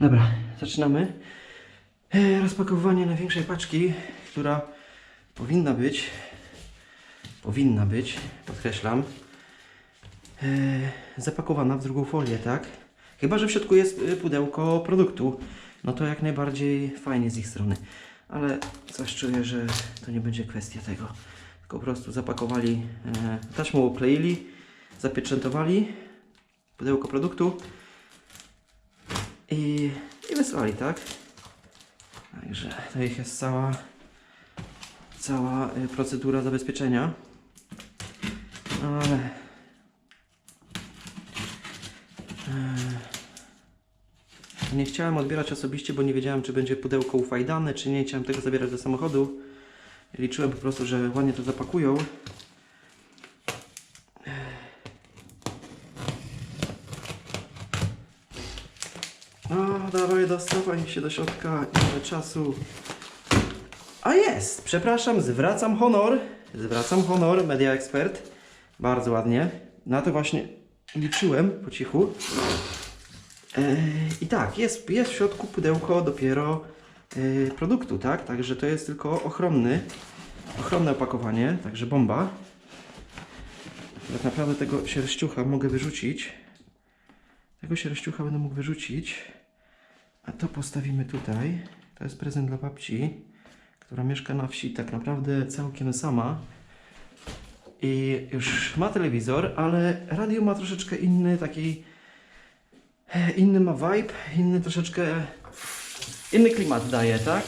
Dobra, zaczynamy. E, Rozpakowywanie największej paczki, która powinna być, powinna być, podkreślam, e, zapakowana w drugą folię, tak? Chyba, że w środku jest e, pudełko produktu, no to jak najbardziej fajnie z ich strony. Ale coś czuję, że to nie będzie kwestia tego. Tylko po prostu zapakowali, taśmą okleili, zapieczętowali pudełko produktu i, i wysłali, tak? Także to ich jest cała, cała y, procedura zabezpieczenia. Ale e, nie chciałem odbierać osobiście, bo nie wiedziałem, czy będzie pudełko ufajdane, czy. Nie Chciałem tego zabierać do samochodu. Liczyłem po prostu, że ładnie to zapakują. No, dawaj, dostawaj się do środka, nie czasu. A jest! Przepraszam, zwracam honor. Zwracam honor, Media Expert. Bardzo ładnie. Na to właśnie liczyłem po cichu. I tak, jest, jest w środku pudełko dopiero e, produktu, tak? Także to jest tylko ochronny, ochronne opakowanie, także bomba. Tak naprawdę tego sierściucha mogę wyrzucić. Tego sierściucha będę mógł wyrzucić. A to postawimy tutaj. To jest prezent dla babci, która mieszka na wsi tak naprawdę całkiem sama. I już ma telewizor, ale radio ma troszeczkę inny taki. Inny ma vibe, inny troszeczkę. Inny klimat daje, tak?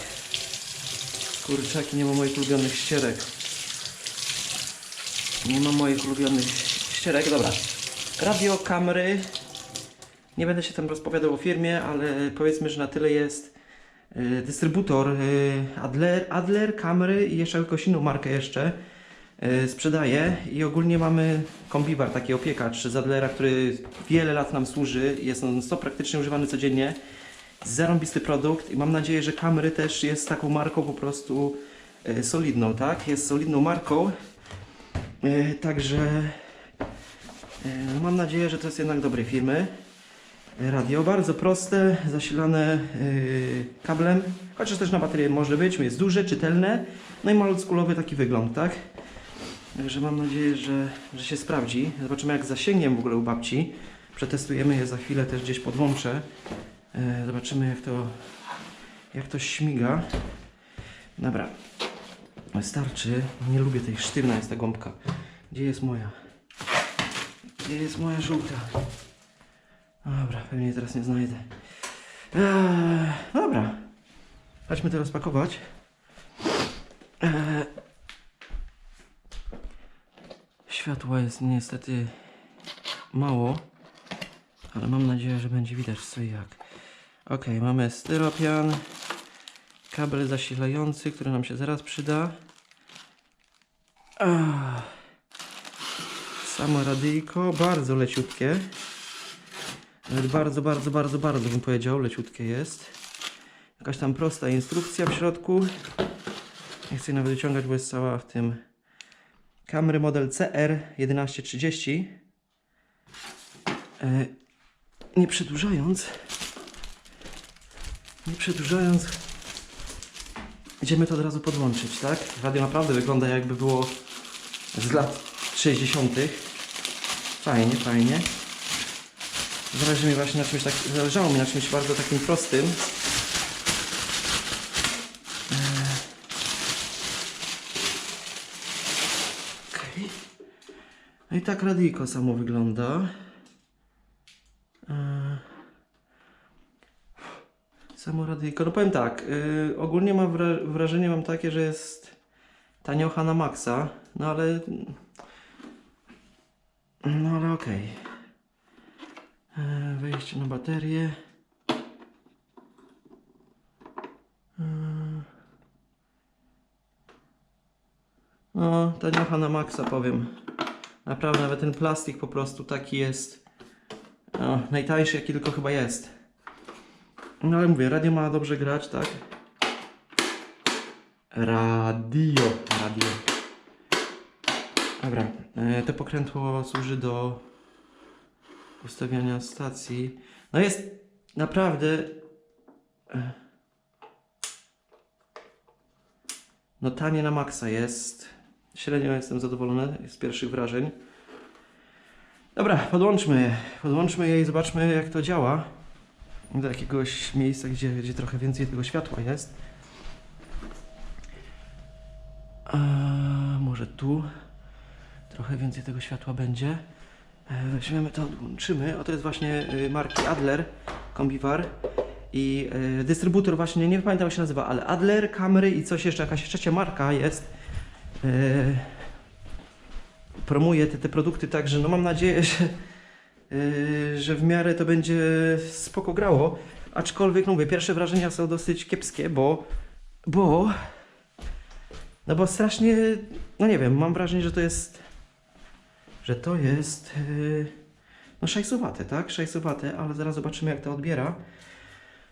Kurczaki, nie ma moich ulubionych ścierek. Nie ma moich ulubionych ścierek. Dobra. Radio, kamery, nie będę się tam rozpowiadał o firmie, ale powiedzmy, że na tyle jest y, dystrybutor y, Adler, Adler, kamery i jeszcze jakąś inną markę jeszcze y, sprzedaje i ogólnie mamy kombiwar, taki opiekacz z Adlera, który wiele lat nam służy, jest on 100 praktycznie używany codziennie. Zarąbisty produkt i mam nadzieję, że kamery też jest taką marką po prostu solidną, tak? Jest solidną marką. Także mam nadzieję, że to jest jednak dobrej firmy. Radio bardzo proste, zasilane yy, kablem, chociaż też na baterię może być, jest duże, czytelne, no i ma oldschoolowy taki wygląd, tak? Także mam nadzieję, że, że się sprawdzi. Zobaczymy jak zasięgiem w ogóle u babci. Przetestujemy je za chwilę też gdzieś podłączę. Yy, zobaczymy jak to, jak to śmiga. Dobra, wystarczy. Nie lubię tej sztywna jest ta gąbka. Gdzie jest moja? Gdzie jest moja żółta? Dobra, pewnie teraz nie znajdę. Eee, dobra. Chodźmy to rozpakować. Eee, światła jest niestety mało, ale mam nadzieję, że będzie widać co i jak. Ok, mamy styropian, kabel zasilający, który nam się zaraz przyda. Eee, samo radyjko, bardzo leciutkie. Nawet bardzo, bardzo, bardzo, bardzo bym powiedział, leciutkie jest. Jakaś tam prosta instrukcja w środku. Nie chcę jej nawet wyciągać, bo jest cała w tym. Kamery model CR1130. E, nie przedłużając, nie przedłużając, idziemy to od razu podłączyć, tak? Radio naprawdę wygląda jakby było z lat 60. Fajnie, fajnie. Zależy mi właśnie na czymś tak, zależało mi na czymś bardzo takim prostym. Eee. Okej. No i tak radyjko samo wygląda. Eee. Samo radyjko. No powiem tak, yy, ogólnie mam wra- wrażenie mam takie, że jest taniocha na maksa, no ale... No ale okej. E, Wejście na baterię. E, No, taniocha na maksa powiem. Naprawdę, nawet ten plastik po prostu taki jest no, najtańszy jaki tylko chyba jest. No ale mówię, radio ma dobrze grać, tak? Radio, radio. Dobra, e, to pokrętło służy do ustawiania stacji. No jest naprawdę No tanie na maksa jest. Średnio jestem zadowolony z pierwszych wrażeń. Dobra, podłączmy je. Podłączmy je i zobaczmy jak to działa. Do jakiegoś miejsca, gdzie, gdzie trochę więcej tego światła jest. A, może tu trochę więcej tego światła będzie. E, Weźmiemy to, odłączymy. O, to jest właśnie y, marki Adler, Kombiwar. I y, dystrybutor właśnie, nie pamiętam jak się nazywa, ale Adler, Camry i coś jeszcze, jakaś trzecia marka jest. Y, promuje te, te produkty, także no mam nadzieję, że, y, że w miarę to będzie spoko grało. Aczkolwiek, no mówię, pierwsze wrażenia są dosyć kiepskie, bo, bo, no bo strasznie, no nie wiem, mam wrażenie, że to jest, że to jest, y, no szajsowate, tak? Szajsowate, ale zaraz zobaczymy jak to odbiera.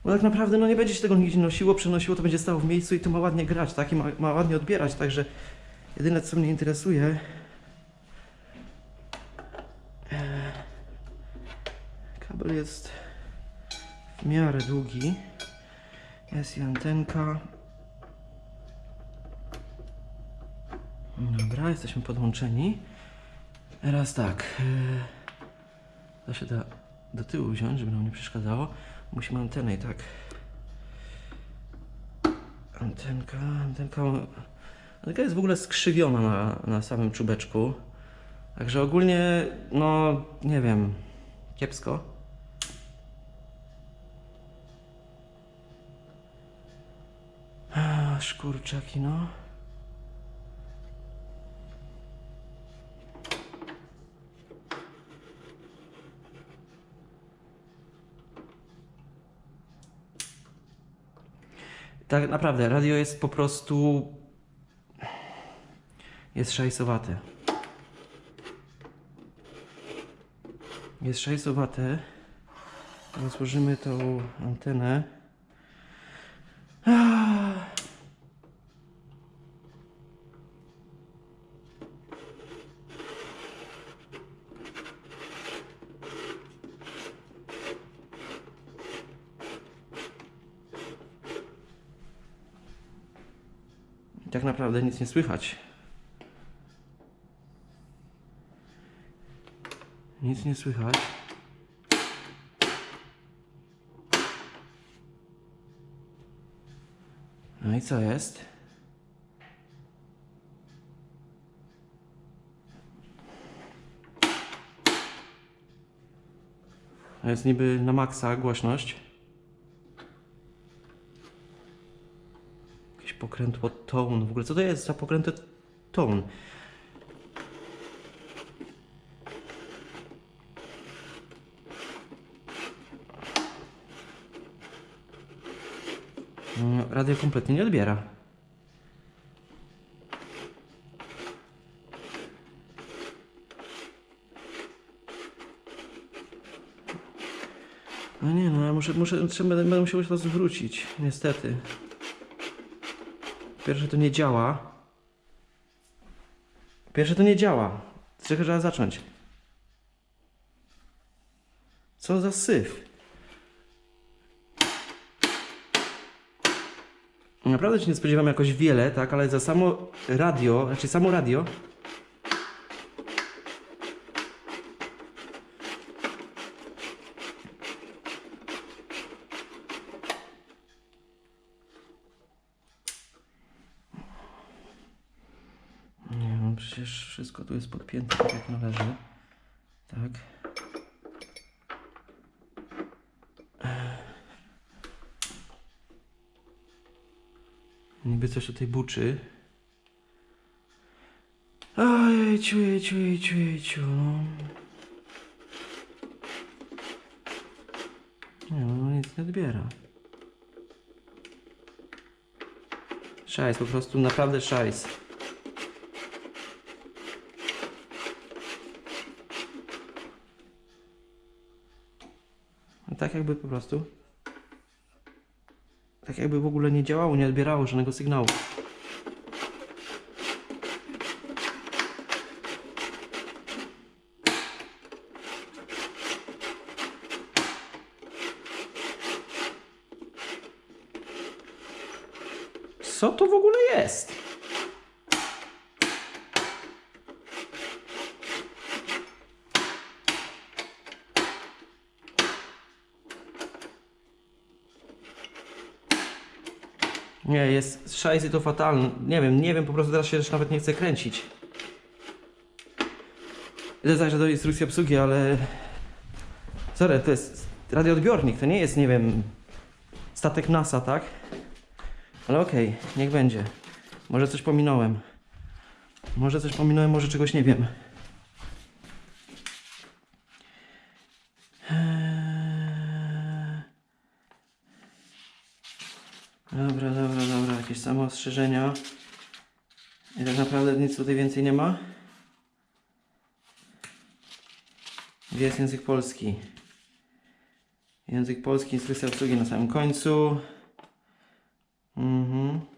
Bo tak naprawdę no nie będzie się tego nigdzie nosiło, przenosiło, to będzie stało w miejscu i to ma ładnie grać, tak? I ma, ma ładnie odbierać, także jedyne co mnie interesuje e, kabel jest w miarę długi jest i antenka dobra, jesteśmy podłączeni teraz tak e, to się da do tyłu wziąć, żeby nam nie przeszkadzało. Musimy antenę i tak. Antenka, antenka. Antenka jest w ogóle skrzywiona na, na samym czubeczku. Także ogólnie no nie wiem kiepsko. Szkurczaki, no. Tak naprawdę, radio jest po prostu... Jest szajsowate. Jest szajsowate. Rozłożymy tą antenę. Tak naprawdę nic nie słychać. Nic nie słychać. No i co jest? Jest niby na maksa głośność. Jakieś pokrętło tone. W ogóle co to jest za pokrętło tone? No, Radio kompletnie nie odbiera. No nie no, ja muszę, muszę, trzeba, będę, będę musiał to zwrócić, niestety. Pierwsze to nie działa. Pierwsze to nie działa. Z czego trzeba zacząć? Co za syf. Naprawdę się nie spodziewam jakoś wiele, tak, ale za samo radio, znaczy samo radio. Nie no, przecież wszystko tu jest podpięte tak jak należy. Tak. Niby coś tutaj buczy. Ojejciu, jejciu, jejciu, jejciu, no. Nie no, nic nie odbiera. Szajs, po prostu naprawdę szajs. tak jakby po prostu, tak jakby w ogóle nie działało, nie odbierało żadnego sygnału. Co to w ogóle jest? Nie, jest szajsy to fatalne. Nie wiem, nie wiem, po prostu teraz się już nawet nie chcę kręcić. Idę zajrzeć do instrukcji obsługi, ale... Sorry, to jest radioodbiornik, to nie jest, nie wiem, statek NASA, tak? Ale okej, niech będzie. Może coś pominąłem. Może coś pominąłem, może czegoś nie wiem. Dobra, dobra, dobra, jakieś samoostrzeżenia. I tak naprawdę nic tutaj więcej nie ma. Gdzie jest język polski? Język polski, instrukcja obsługi na samym końcu. Mhm.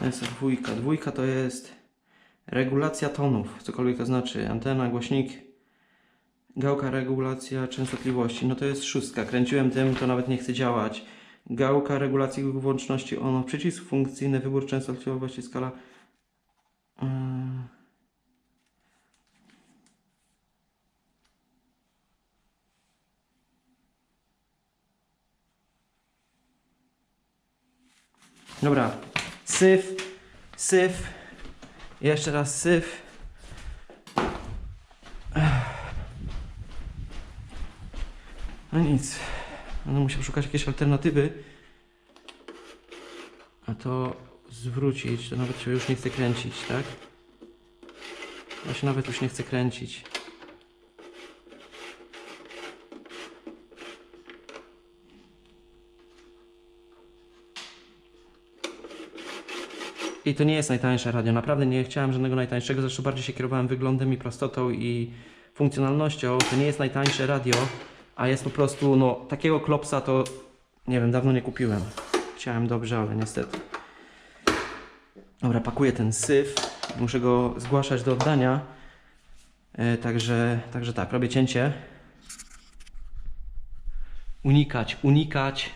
To jest dwójka. Dwójka to jest regulacja tonów, cokolwiek to znaczy. Antena, głośnik, gałka regulacja częstotliwości. No to jest szóstka. Kręciłem tym, to nawet nie chce działać. Gałka regulacji włączności on przycisk funkcyjny, wybór częstotliwości, skala. Yy. Dobra, syf, syf, jeszcze raz syf. No nic, będę musiał szukać jakiejś alternatywy. A to zwrócić, to nawet się już nie chce kręcić, tak? Ja się nawet już nie chce kręcić. I to nie jest najtańsze radio. Naprawdę nie chciałem żadnego najtańszego, zresztą bardziej się kierowałem wyglądem i prostotą i funkcjonalnością. To nie jest najtańsze radio, a jest po prostu, no, takiego klopsa to nie wiem, dawno nie kupiłem. Chciałem dobrze, ale niestety. Dobra, pakuję ten syf. Muszę go zgłaszać do oddania. E, także, także tak, robię cięcie. Unikać, unikać